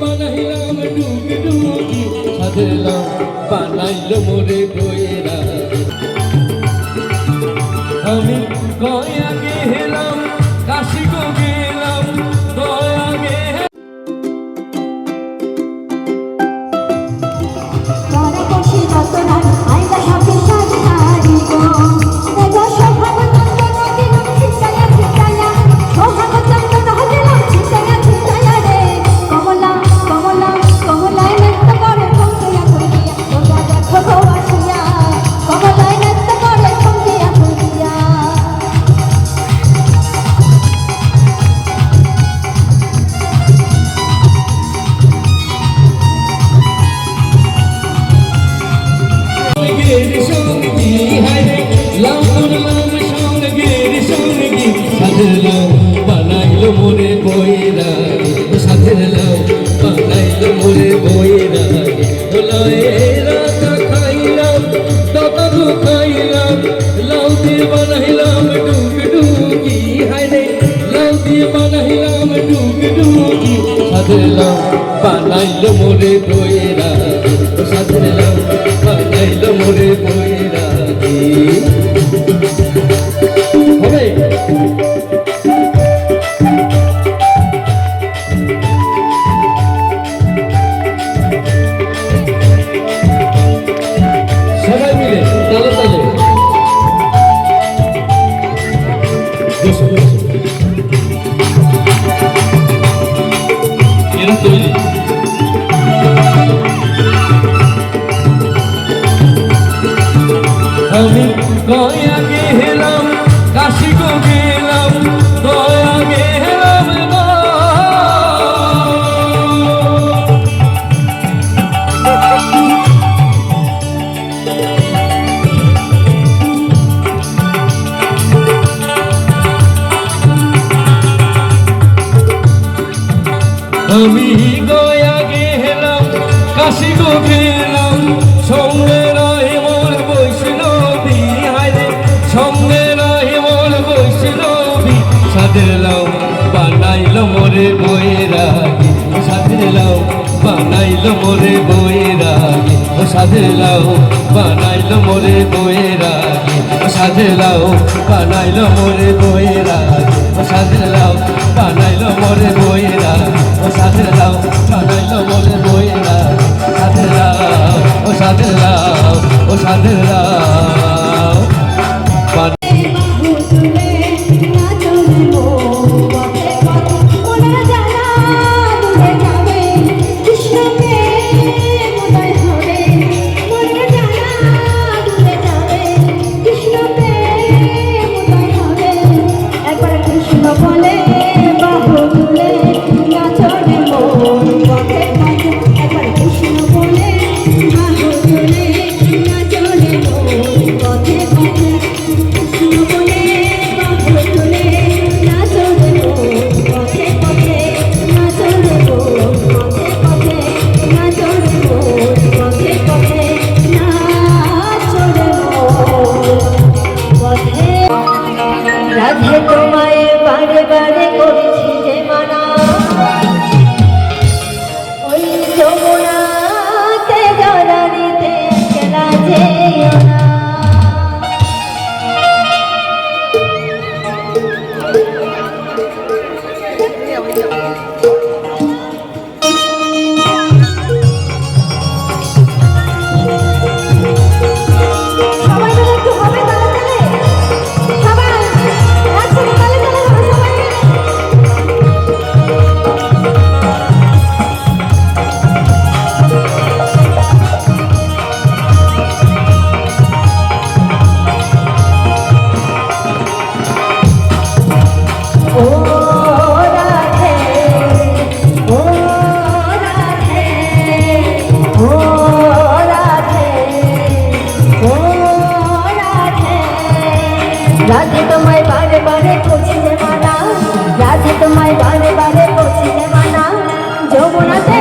বানাইলাম ডুবি ডুবি। সাজলাম বানাইল মোরে আমি গয়া গেলাম কাশি গো গেলাম সঙ্গে রাহে মোর বৈষ্ণবী হায়রে সঙ্গে রাহে মোর বৈষ্ণবী সাধেলাম বানাইল মোরে বইরা সাধেলাম বানাইল মোরে বইরা ও সাধেলাও বানাইল মোরে বইরা ও সাধেলাও বানাইল মোরে বইরা ও সাধেলাও বানাইল মোরে সাধলা ও সাধলা Oh, রাধে তোমায় বারে বারে খুঁজি যে মানা রাধে তোমায় বারে বারে খুঁজি যে মানা যমুনাতে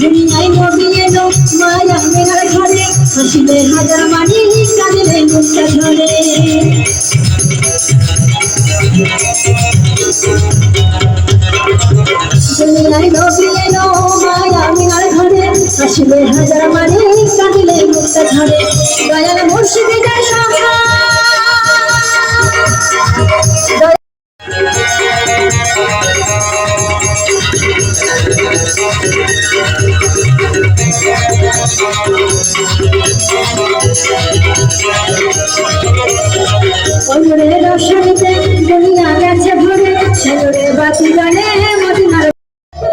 দুনিয়ায় নবী এলো মায়া মেঘার ঘরে হাসিলে হাজার মানি কাঁদিলে মুক্তা ঝরে নাই নবিলে নয় আমি আর ঘরে। আসিবে হাজার মানে কাঁদিলে মুক্তা ধরে দুনিয়া গেছে ভরে। ছেলে বাতি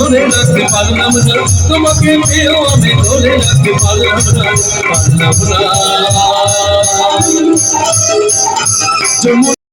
धोरे लगे पालना बना तुम के मेरो हमें धोरे लगे पालना बना पालना बना